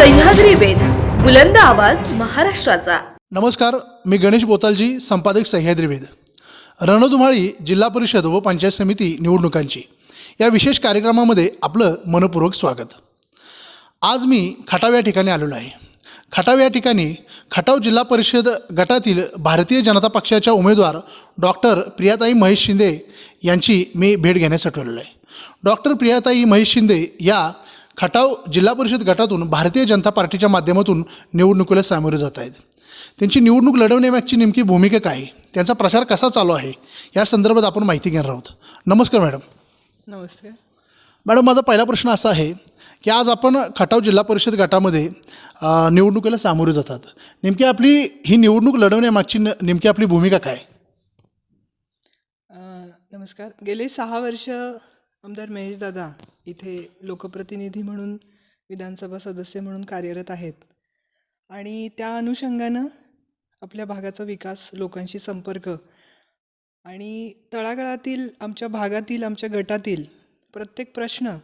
सह्याद्री वेद बुलंद आवाज महाराष्ट्राचा. नमस्कार मी गणेश बोतालजी संपादक सह्याद्री वेद. रणधुमाळी जिल्हा परिषद व पंचायत समिती निवडणुकांची. या विशेष कार्यक्रमामध्ये आपलं मनपूर्वक स्वागत. आज मी खटाव या ठिकाणी आलेलो आहे. खटाव या ठिकाणी खटाव जिल्हा परिषद गटातील भारतीय जनता पक्षाच्या उमेदवार डॉक्टर प्रियाताई महेश शिंदे यांची मी भेट घेण्यासाठी आलेलो आहे. डॉक्टर प्रियाताई महेश शिंदे या खटाव जिल्हा परिषद गटातून भारतीय जनता पार्टीच्या माध्यमातून निवडणुकीला सामोरे जात आहेत. त्यांची निवडणूक लढवण्यामागची नेमकी भूमिका काय? त्यांचा प्रचार कसा चालू आहे? या संदर्भात आपण माहिती घेणार आहोत. नमस्कार मॅडम. नमस्कार. मॅडम माझा पहिला प्रश्न असा आहे की आज आपण खटाव जिल्हा परिषद गटामध्ये निवडणुकीला सामोरे जातात. नेमकी आपली ही निवडणूक लढवण्यामागची न- नेमकी आपली भूमिका काय नमस्कार. गेले सहा वर्ष आमदार महेश दादा इथे लोकप्रतिनिधी म्हणून विधानसभा सदस्य म्हणून कार्यरत आहेत. आणि त्या अनुषंगानं आपल्या भागाचा विकास लोकांशी संपर्क आणि तळागाळातील आमच्या भागातील आमच्या गटातील प्रत्येक प्रश्न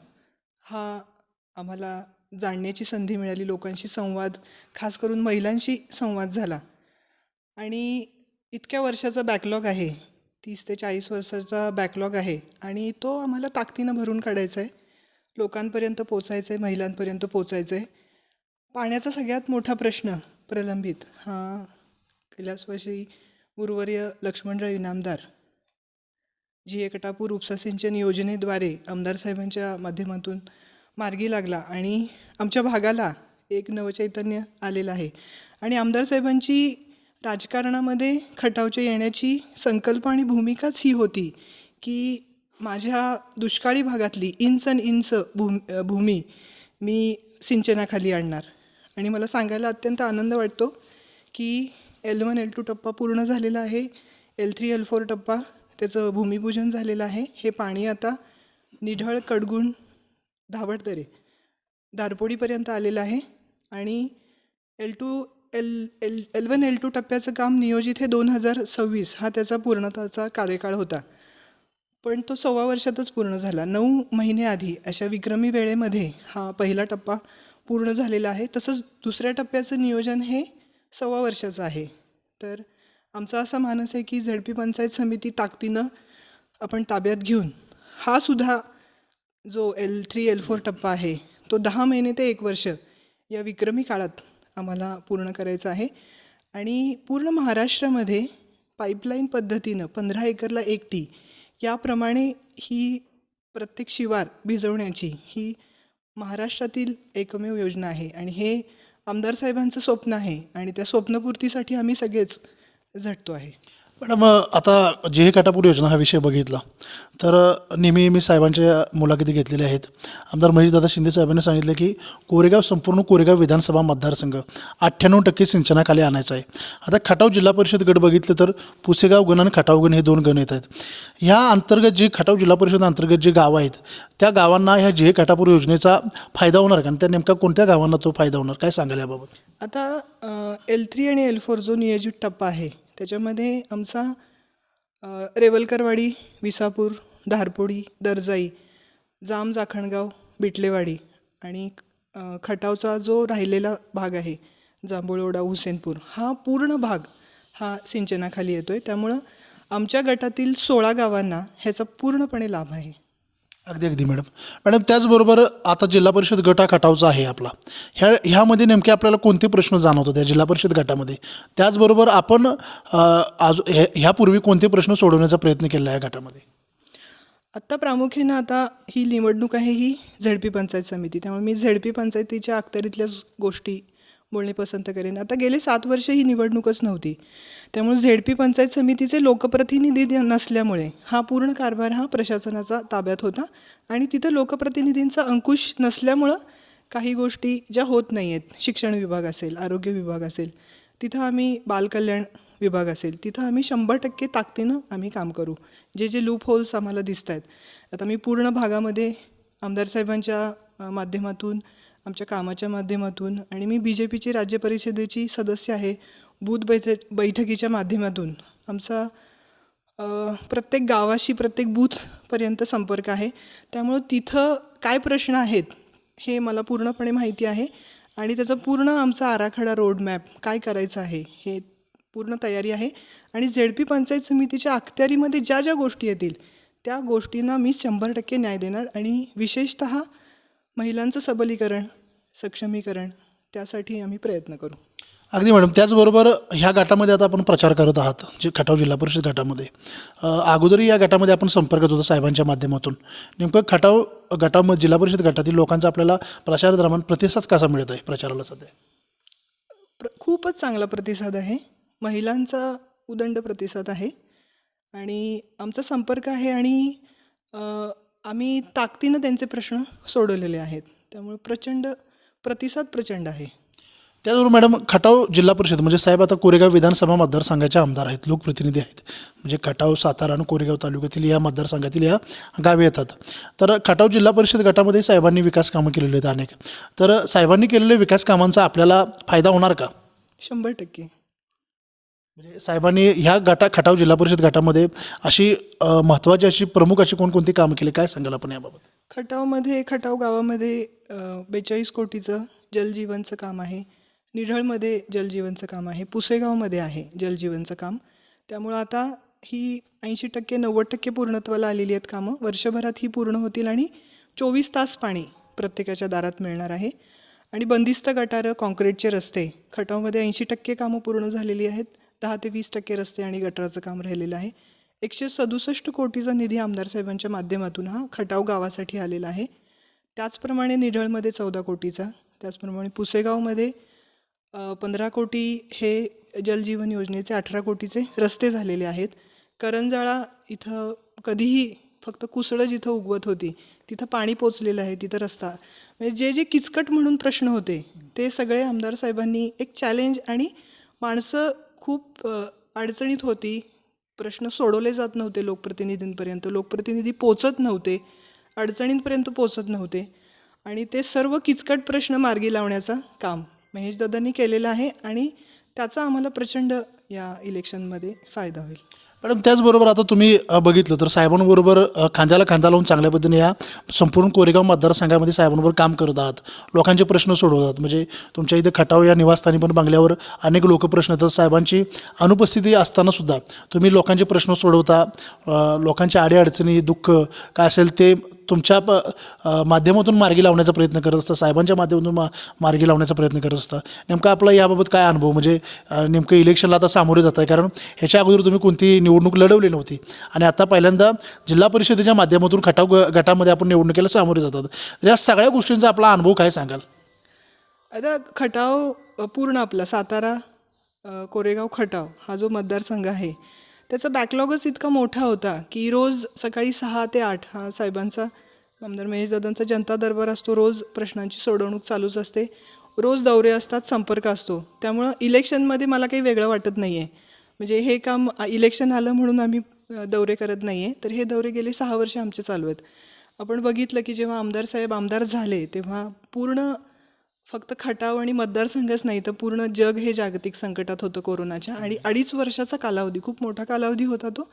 हा आम्हाला जाणण्याची संधी मिळाली. लोकांशी संवाद खास करून महिलांशी संवाद झाला. आणि इतक्या वर्षाचा बॅकलॉग आहे. तीस ते चाळीस वर्षाचा बॅकलॉग आहे. आणि तो आम्हाला ताकदीनं भरून काढायचा आहे लोकांपर्यंत पोचायचं आहे महिलांपर्यंत पोचायचं आहे पाण्याचा सगळ्यात मोठा प्रश्न प्रलंबित हा कैलासवासी गुरुवर्य लक्ष्मणराव इनामदार जी एकटापूर उपसा सिंचन योजनेद्वारे आमदार साहेबांच्या माध्यमातून मार्गी लागला आणि आमच्या भागाला एक नवचैतन्य आलेलं आहे. आणि आमदार साहेबांची राजकारणामध्ये खटावचे येण्याची संकल्प आणि भूमिकाच ही होती की माझ्या दुष्काळी भागातली इंच अन इंच भूम भूमी मी सिंचनाखाली आणणार. आणि मला सांगायला अत्यंत आनंद वाटतो की एल वन एल टू टप्पा पूर्ण झालेला आहे. एल थ्री एल फोर टप्पा त्याचं भूमिपूजन झालेलं आहे. हे पाणी आता निढळ कडगुण धावडदरे दारपोडीपर्यंत आलेलं आहे. आणि L two L L L one L two टप्प्याचं काम नियोजित हे दोन हजार सव्वीस हा त्याचा पूर्णताचा कार्यकाळ होता. पण तो सव्वा वर्षातच पूर्ण झाला. नऊ महिने आधी अशा विक्रमी वेळेमध्ये हा पहिला टप्पा पूर्ण झालेला आहे. तसंच दुसऱ्या टप्प्याचं नियोजन हे सव्वा वर्षाचं आहे. तर आमचा असा मानस आहे की झडपी पंचायत समिती ताकदीनं आपण ताब्यात घेऊन हा सुद्धा जो एल थ्री एल फोर टप्पा आहे तो दहा महिने ते एक वर्ष या विक्रमी काळात आम्हाला पूर्ण करायचा आहे. आणि पूर्ण महाराष्ट्रामध्ये पाईपलाईन पद्धतीनं पंधरा एकरला एक टी याप्रमाणे ही प्रत्येक शिवार भिजवण्याची ही महाराष्ट्रातील एकमेव योजना आहे. आणि हे आमदार साहेबांचं स्वप्न आहे. आणि त्या स्वप्नपूर्तीसाठी आम्ही सगळेच झटतो आहे. मॅडम आता जे हे काटापूर योजना हा विषय बघितला तर नेहमी मी साहेबांच्या मुलाखती घेतलेल्या आहेत. आमदार महेशदादा शिंदे साहेबांनी सांगितलं की कोरेगाव संपूर्ण कोरेगाव विधानसभा मतदारसंघ अठ्ठ्याण्णव टक्के सिंचनाखाली आणायचा आहे. आता खटाव जिल्हा परिषद गट बघितलं तर पुसेगाव गण आणि खटाव गण हे दोन गण येत आहेत. ह्या अंतर्गत जे खटाव जिल्हा परिषद अंतर्गत जे गावं आहेत त्या गावांना ह्या जे हे काटापूर योजनेचा फायदा होणार का? आणि त्या नेमका कोणत्या गावांना तो फायदा होणार? काय सांगाल याबाबत? आता एल थ्री आणि एल फोर जो नियोजित टप्पा आहे त्याच्यामध्ये आमचा रेवलकरवाडी विसापूर धारपोडी दर्जाई जाम जाखणगाव बिटलेवाडी आणि खटावचा जो राहिलेला भाग आहे जांभूळवडा हुसेनपूर हा पूर्ण भाग हा सिंचनाखाली येतो आहे त्यामुळं आमच्या गटातील सोळा गावांना ह्याचा पूर्णपणे लाभ आहे. अगदी अगदी मॅडम मॅडम त्याचबरोबर आता जिल्हा परिषद गट हा खटावचा आहे आपला. ह्या ह्यामध्ये नेमके आपल्याला कोणते प्रश्न जाणवतो त्या जिल्हा परिषद गटामध्ये? त्याचबरोबर आपण आज ह्यापूर्वी कोणते प्रश्न सोडवण्याचा प्रयत्न केला आहे या गटामध्ये? आत्ता प्रामुख्यानं आता ही निवडणूक आहे ही झेडपी पंचायत समिती. त्यामुळे मी झेडपी पंचायतीच्या अखत्यारीतल्याच गोष्टी बोलणे पसंत करेन. आता गेले सात वर्ष ही निवडणूकच नव्हती. त्यामुळे झेडपी पंचायत समितीचे लोकप्रतिनिधी नसल्यामुळे हा पूर्ण कारभार हा प्रशासनाचा ताब्यात होता. आणि तिथं लोकप्रतिनिधींचा अंकुश नसल्यामुळं काही गोष्टी ज्या होत नाही आहेत शिक्षण विभाग असेल आरोग्य विभाग असेल तिथं आम्ही बालकल्याण विभाग असेल तिथं आम्ही शंभर टक्के ताकदीनं आम्ही काम करू. जे जे लूप होल्स आम्हाला दिसत आहेत आता मी पूर्ण भागामध्ये आमदार साहेबांच्या माध्यमातून आमच्या कामाच्या माध्यमातून आणि मी बी जे पीची राज्य परिषदेची सदस्य आहे बूथ बैठ बैठकीच्या माध्यमातून. आमचा प्रत्येक गावाशी प्रत्येक बूथपर्यंत संपर्क आहे. त्यामुळं तिथं काय प्रश्न आहेत हे मला पूर्णपणे माहिती आहे. आणि त्याचा पूर्ण आमचा आराखडा रोडमॅप काय करायचं आहे हे पूर्ण तयारी आहे. आणि झेड पी पंचायत समितीच्या अखत्यारीमध्ये ज्या ज्या गोष्टी येतील त्या गोष्टींना मी शंभर टक्के न्याय देणार. आणि विशेषत महिलांचं सबलीकरण सक्षमीकरण त्यासाठी आम्ही प्रयत्न करू. अगदी मॅडम त्याचबरोबर ह्या गटामध्ये आता आपण प्रचार करत आहात जे खटाव जिल्हा परिषद गटामध्ये. अगोदरही या गटामध्ये आपण संपर्कात होतो साहेबांच्या माध्यमातून. नेमकं खटाव गटामध्ये जिल्हा परिषद गटातील लोकांचा आपल्याला प्रचार दरम्यान प्रतिसाद कसा मिळत आहे प्रचाराला सध्या? प्र खूपच चांगला प्रतिसाद आहे. महिलांचा उदंड प्रतिसाद आहे. आणि आमचा संपर्क आहे आणि आम्ही ताकदीनं त्यांचे प्रश्न सोडवलेले आहेत. त्यामुळे प्रचंड प्रतिसाद प्रचंड आहे. त्याचबरोबर मॅडम खटाव जिल्हा परिषद म्हणजे साहेब आता कोरेगाव विधानसभा मतदारसंघाचे आमदार आहेत लोकप्रतिनिधी आहेत. म्हणजे खटाव सातारा आणि कोरेगाव तालुक्यातील या मतदारसंघातील या गावे येतात. तर खटाव जिल्हा परिषद गटामध्ये साहेबांनी विकास कामं केलेली आहेत अनेक. तर साहेबांनी केलेल्या विकास कामांचा आपल्याला फायदा होणार का? शंभर टक्के. म्हणजे साहेबांनी ह्या गटा खटाव जिल्हा परिषद गटामध्ये अशी महत्त्वाची अशी प्रमुख अशी कोणकोणती कामं केली? काय सांगाल आपण याबाबत? खटावमध्ये खटाव गावामध्ये बेचाळीस कोटीचं जलजीवनचं काम आहे. निढळमध्ये जलजीवनचं काम आहे. पुसेगावमध्ये आहे जलजीवनचं काम. त्यामुळं आता ही ऐंशी टक्के नव्वद टक्के पूर्णत्वाला आलेली आहेत कामं. वर्षभरात ही पूर्ण होतील आणि चोवीस तास पाणी प्रत्येकाच्या दारात मिळणार आहे. आणि बंदिस्त गटारं कॉन्क्रीटचे रस्ते खटावमध्ये ऐंशी टक्के कामं पूर्ण झालेली आहेत. दहा ते वीस टक्के रस्ते आणि गटाराचं काम राहिलेलं आहे. एकशे सदुसष्ट कोटीचा निधी आमदार साहेबांच्या माध्यमातून हा खटाव गावासाठी आलेला आहे. त्याचप्रमाणे निढळमध्ये चौदा कोटीचा त्याचप्रमाणे पुसेगावमध्ये पंधरा कोटी हे जलजीवन योजनेचे अठरा कोटीचे रस्ते झालेले आहेत. करंजाळा इथं कधीही फक्त कुसळं जिथं उगवत होती तिथं पाणी पोचलेलं आहे तिथं रस्ता. म्हणजे जे जे किचकट म्हणून प्रश्न होते ते सगळे आमदार साहेबांनी एक चॅलेंज आणि माणसं खूप अडचणीत होती. प्रश्न सोडवले जात नव्हते लोकप्रतिनिधींपर्यंत. लोकप्रतिनिधी पोचत नव्हते. अडचणींपर्यंत पोचत नव्हते. आणि ते सर्व किचकट प्रश्न मार्गी लावण्याचं काम महेशदादांनी केलेलं आहे आणि त्याचा आम्हाला प्रचंड या इलेक्शनमध्ये फायदा होईल. मॅडम त्याचबरोबर आता तुम्ही बघितलं तर साहेबांबरोबर खांद्याला खांदा लावून चांगल्या पद्धतीने या संपूर्ण कोरेगाव मतदारसंघामध्ये साहेबांबरोबर काम करत आहात. लोकांचे प्रश्न सोडवतात. म्हणजे तुमच्या इथे खटाव या निवासस्थानी पण बंगल्यावर अनेक लोक प्रश्न येतात. साहेबांची अनुपस्थिती असताना सुद्धा तुम्ही लोकांचे प्रश्न सोडवता. लोकांच्या अडीअडचणी दुःख काय असेल ते तुमच्या प माध्यमातून मार्गी लावण्याचा प्रयत्न करत असता साहेबांच्या माध्यमातून मा मार्गी लावण्याचा प्रयत्न करत असता. नेमका आपला याबाबत काय अनुभव? म्हणजे नेमकं इलेक्शनला आता सामोरे जात आहे. कारण ह्याच्या अगोदर तुम्ही कोणती निवडणूक लढवली नव्हती. आणि आता पहिल्यांदा जिल्हा परिषदेच्या माध्यमातून खटाव ग- गटामध्ये आपण निवडणुकीला सामोरे जातात तर या सगळ्या गोष्टींचा आपला अनुभव काय सांगाल? आता खटाव पूर्ण आपला सातारा कोरेगाव खटाव हा जो मतदारसंघ आहे त्याचा बॅकलॉगच इतका मोठा होता की रोज सकाळी सहा ते आठ हा साहेबांचा आमदार महेशदादांचा जनता दरबार असतो रोज प्रश्नांची सोडवणूक चालूच असते. रोज दौरे असतात संपर्क असतो. त्यामुळं इलेक्शनमध्ये मला काही वेगळं वाटत नाही आहे म्हणजे हे काम इलेक्शन आलं म्हणून आम्ही दौरे करत नाही आहे तर हे दौरे गेले सहा वर्ष आमचे चालू आहेत. आपण बघितलं की जेव्हा आमदार साहेब आमदार झाले तेव्हा पूर्ण फक्त खटाव आणि मतदारसंघच नाही तर पूर्ण जग हे जागतिक संकटात होतं कोरोनाच्या. आणि अडीच वर्षाचा कालावधी खूप मोठा कालावधी होता तो.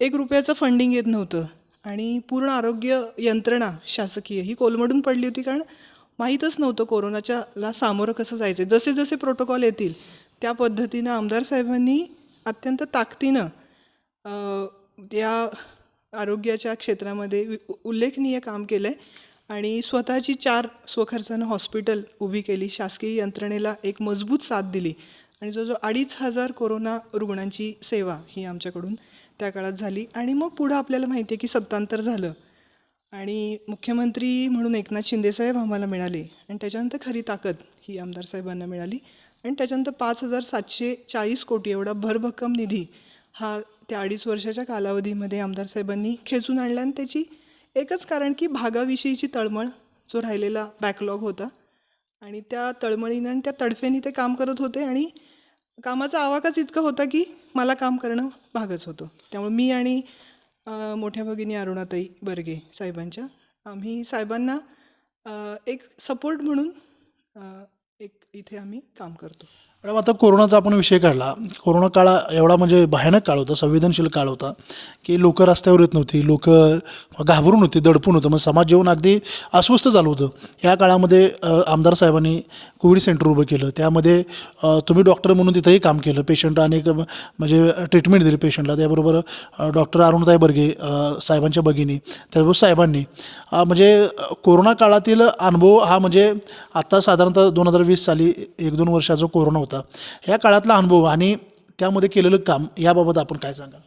एक रुपयाचं फंडिंग येत नव्हतं. आणि पूर्ण आरोग्य यंत्रणा शासकीय ही कोलमडून पडली होती कारण माहीतच नव्हतं कोरोनाच्याला सामोरं कसं जायचं जसे जसे प्रोटोकॉल येतील त्या पद्धतीनं आमदार साहेबांनी अत्यंत ताकदीनं त्या आरोग्याच्या क्षेत्रामध्ये वि- उल्लेखनीय काम केलं आहे आणि स्वतःची चार स्वखर्चानं हॉस्पिटल उभी केली. शासकीय यंत्रणेला एक मजबूत साथ दिली. आणि जो जो अडीच हजार कोरोना रुग्णांची सेवा ही आमच्याकडून त्या काळात झाली. आणि मग पुढं आपल्याला माहिती आहे की सत्तांतर झालं. आणि मुख्यमंत्री म्हणून एकनाथ शिंदेसाहेब आम्हाला मिळाले. आणि त्याच्यानंतर खरी ताकद ही आमदार साहेबांना मिळाली. आणि त्याच्यानंतर पाच हजार सातशे चाळीस कोटी एवढा भरभक्कम निधी हा त्या अडीच वर्षाच्या कालावधीमध्ये आमदार साहेबांनी खेचून आणला. आणि त्याची एकच कारण की भागाविषयीची तळमळ जो राहिलेला बॅकलॉग होता आणि त्या तळमळीनं आणि त्या तडफेने ते काम करत होते आणि कामाचा आवाकाच इतका होता की मला काम करणं भागच होतं. त्यामुळे मी आणि मोठ्या भगिनी अरुणाताई बर्गे साहेबांच्या आम्ही साहेबांना एक सपोर्ट म्हणून एक इथे आम्ही काम करतो. मॅडम आता कोरोनाचा आपण विषय काढला. कोरोना काळ एवढा म्हणजे भयानक काळ होता संवेदनशील काळ होता की लोक रस्त्यावर येत नव्हती लोक घाबरून होती दडपून होतं. मग समाज जीवन अगदी अस्वस्थ झालं होतं. या काळामध्ये आमदार साहेबांनी कोविड सेंटर उभं केलं. त्यामध्ये तुम्ही डॉक्टर म्हणून तिथंही काम केलं. पेशंट अनेक म्हणजे ट्रीटमेंट दिली पेशंटला. त्याबरोबर डॉक्टर अरुणताई बर्गे साहेबांच्या भगिनी त्याचबरोबर साहेबांनी. म्हणजे कोरोना काळातील अनुभव हा म्हणजे आत्ता साधारणतः दोन हजार वीस साली एक दोन वर्षा जो कोरोना होता ह्या काळातला अनुभव आणि त्यामध्ये केलेलं काम याबाबत आपण काय सांगाल?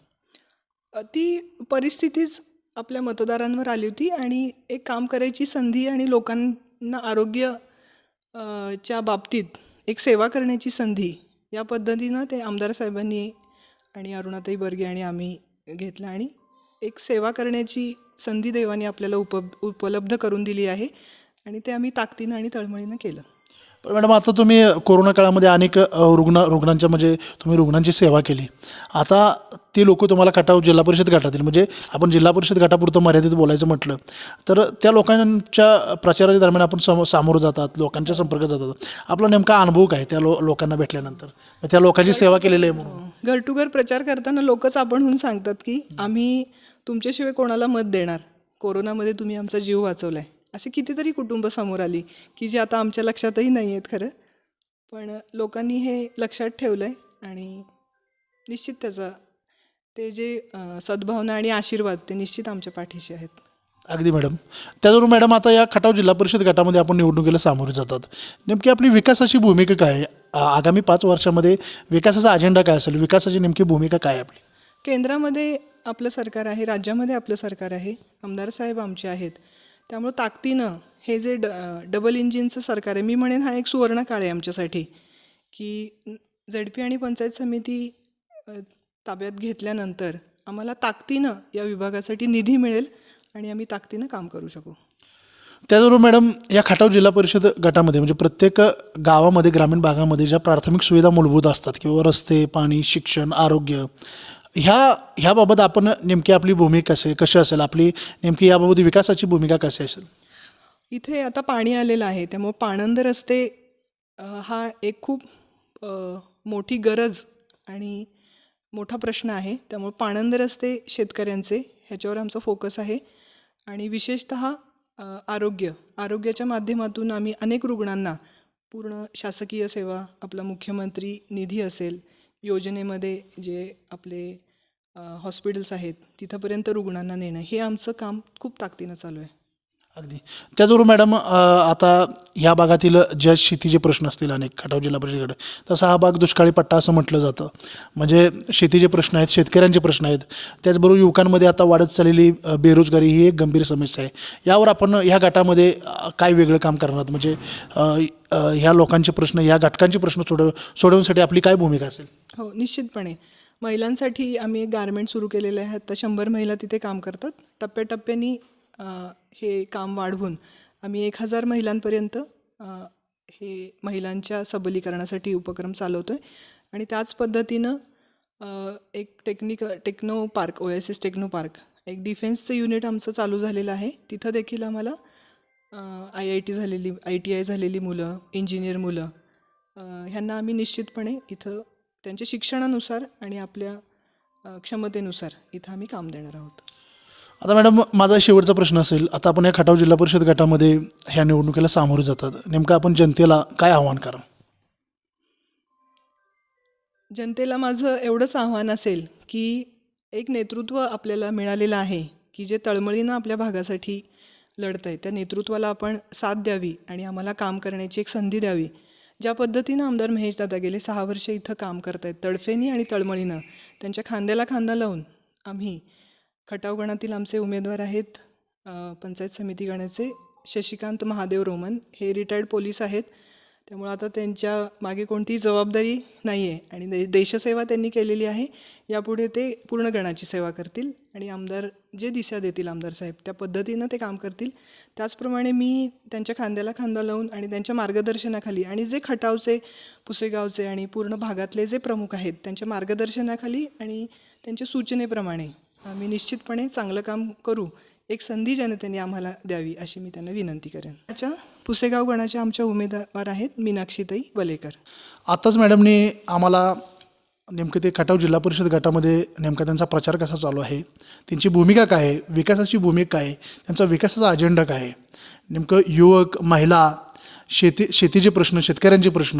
ती परिस्थितीच आपल्या मतदारांवर आली होती आणि एक काम करायची संधी आणि लोकांना आरोग्य च्या बाबतीत एक सेवा करण्याची संधी या पद्धतीनं ते आमदार साहेबांनी आणि अरुणाताई बर्गे आणि आम्ही घेतलं आणि एक सेवा करण्याची संधी देवाने आपल्याला उप उपलब्ध करून दिली आहे आणि ते आम्ही ताकदीनं आणि तळमळीनं केलं. पण मॅडम आता तुम्ही कोरोना काळामध्ये अनेक रुग्ण रुग्णांच्या म्हणजे तुम्ही रुग्णांची सेवा केली. आता ती लोक तुम्हाला खटाव जिल्हा परिषद गटातील म्हणजे आपण जिल्हा परिषद गटापुरतं मर्यादित बोलायचं म्हटलं तर त्या लोकांच्या प्रचाराच्या दरम्यान आपण सम सामोरं जातात लोकांच्या संपर्कात जातात. आपला नेमका अनुभव काय त्या लो लोकांना भेटल्यानंतर? त्या लोकांची सेवा केलेली आहे म्हणून. घर टू घर प्रचार करताना लोकच आपणहून सांगतात की आम्ही तुमच्याशिवाय कोणाला मत देणार? कोरोनामध्ये तुम्ही आमचा जीव वाचवला आहे असे कितीतरी कुटुंब समोर आली की जे आता आमच्या लक्षातही नाही आहेत खरं. पण लोकांनी हे लक्षात ठेवलं आहे आणि निश्चित त्याचा ते जे सद्भावना आणि आशीर्वाद ते निश्चित आमच्या पाठीशी आहेत. अगदी मॅडम. त्याचबरोबर मॅडम आता या खटाव जिल्हा परिषद गटामध्ये आपण निवडणुकीला सामोरे जातात. नेमकी आपली विकासाची भूमिका काय? आगामी पाच वर्षामध्ये विकासाचा अजेंडा काय असेल? विकासाची नेमकी भूमिका काय आहे आपली? केंद्रामध्ये आपलं सरकार आहे राज्यामध्ये आपलं सरकार आहे. आमदार साहेब आमचे आहेत. त्यामुळं ताकदीनं हे जे ड डबल इंजिनचं सरकार आहे मी म्हणेन हा एक सुवर्ण काळ आहे आमच्यासाठी की झेड पी आणि पंचायत समिती ताब्यात घेतल्यानंतर आम्हाला ताकदीनं या विभागासाठी निधी मिळेल आणि आम्ही ताकदीनं काम करू शकू. त्याचबरोबर मॅडम या खटाव जिल्हा परिषद गटामध्ये म्हणजे प्रत्येक गावामध्ये ग्रामीण भागामध्ये ज्या प्राथमिक सुविधा मूलभूत असतात किंवा रस्ते पाणी शिक्षण आरोग्य ह्या ह्याबाबत आपण नेमकी आपली भूमिका कसे कशी असेल? आपली नेमकी याबाबत विकासाची भूमिका कशी असेल? इथे आता पाणी आलेलं आहे त्यामुळे पाणंद रस्ते हा एक खूप मोठी गरज आणि मोठा प्रश्न आहे. त्यामुळे पाणंद रस्ते शेतकऱ्यांचे ह्याच्यावर आमचा फोकस आहे. आणि विशेषत आरोग्य. आरोग्याच्या माध्यमातून आम्ही अनेक रुग्णांना पूर्ण शासकीय सेवा आपला मुख्यमंत्री निधी असेल योजनेमध्ये जे आपले हॉस्पिटल्स आहेत तिथंपर्यंत रुग्णांना नेणं हे आमचं काम खूप ताकदीनं चालू आहे. अगदी. त्याचबरोबर मॅडम आता ह्या भागातील ज्या शेतीचे प्रश्न असतील अनेक खटाव जिल्हा परिषदेकडे तसा हा भाग दुष्काळी पट्टा असं म्हटलं जातं. म्हणजे शेतीचे प्रश्न आहेत शेतकऱ्यांचे प्रश्न आहेत. त्याचबरोबर युवकांमध्ये आता वाढत चाललेली बेरोजगारी ही एक गंभीर समस्या आहे. यावर आपण ह्या गटामध्ये काय वेगळं काम करणार? म्हणजे ह्या लोकांचे प्रश्न ह्या घटकांचे प्रश्न सोडव सोडवण्यासाठी आपली काय भूमिका असेल? हो निश्चितपणे. महिलांसाठी आम्ही एक गारमेंट सुरू केलेले आहे. आता शंभर महिला तिथे काम करतात. टप्प्याटप्प्याने हे काम वाढवून आम्ही एक हजार महिलांपर्यंत हे महिलांच्या सबलीकरणासाठी उपक्रम चालवतो आहे आणि त्याच पद्धतीनं एक technique techno park O S S techno park एक डिफेन्सचं युनिट आमचं चालू झालेलं आहे. तिथं देखील आम्हाला आय आय टी झालेली आय टी आय झालेली मुलं इंजिनियर मुलं ह्यांना आम्ही निश्चितपणे इथं त्यांच्या शिक्षणानुसार आणि आपल्या क्षमतेनुसार इथं आम्ही काम देणार आहोत. आता मॅडम माझा शेवटचा प्रश्न असेल आता आपण या खटाव जिल्हा परिषद गटामध्ये ह्या निवडणुकीला सामोरे जातात. नेमकं आपण जनतेला काय आव्हान करा जनतेला माझं एवढंच आव्हान असेल की एक नेतृत्व आपल्याला मिळालेलं आहे की जे तळमळीनं आपल्या भागासाठी लढत आहे त्या नेतृत्वाला आपण साथ द्यावी आणि आम्हाला काम करण्याची एक संधी द्यावी. ज्या पद्धतीनं आमदार महेश दादा गेले सहा वर्ष इथं काम करत आहेत तडफेनी आणि तळमळीनं. त्यांच्या खांद्याला खांदा लावून आम्ही खटाव गणातील आमचे उमेदवार आहेत पंचायत समिती गणाचे शशिकांत महादेव रोमन. हे रिटायर्ड पोलीस आहेत. त्यामुळं आता त्यांच्या मागे कोणतीही जबाबदारी नाही आहे आणि दे देशसेवा त्यांनी केलेली आहे. यापुढे ते पूर्ण गणाची सेवा करतील. आणि आमदार जे दिशा देतील आमदार साहेब त्या पद्धतीनं ते काम करतील. त्याचप्रमाणे मी त्यांच्या खांद्याला खांदा लावून आणि त्यांच्या मार्गदर्शनाखाली आणि जे खटावचे पुसेगावचे आणि पूर्ण भागातले जे प्रमुख आहेत त्यांच्या मार्गदर्शनाखाली आणि त्यांच्या सूचनेप्रमाणे आम्ही निश्चितपणे चांगलं काम करू. एक संधी जनतेने आम्हाला द्यावी अशी मी त्यांना विनंती करेन. अच्छा पुसेगाव गणाच्या आमच्या उमेदवार आहेत मीनाक्षीताई वलेकर. आताच मॅडमनी आम्हाला नेमकं ते खटाव जिल्हा परिषद गटामध्ये नेमका त्यांचा प्रचार कसा चालू आहे त्यांची भूमिका काय आहे विकासाची भूमिका काय आहे त्यांचा विकासाचा अजेंडा काय आहे नेमकं युवक महिला शेती शेतीचे प्रश्न शेतकऱ्यांचे प्रश्न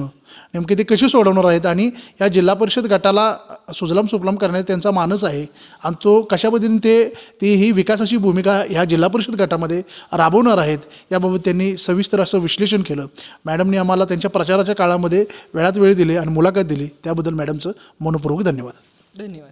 नेमके ते कसे सोडवणार आहेत आणि या जिल्हा परिषद गटाला सुजलाम सुफलाम करण्याचा त्यांचा मानस आहे आणि तो कशा पद्धतीने ते ती ही विकासाची भूमिका ह्या जिल्हा परिषद गटामध्ये राबवणार आहेत याबाबत त्यांनी सविस्तर असं विश्लेषण केलं. मॅडमनी आम्हाला त्यांच्या प्रचाराच्या काळामध्ये वेळात वेळ दिली आणि मुलाखत दिली. त्याबद्दल मॅडमचं मनपूर्वक धन्यवाद. धन्यवाद.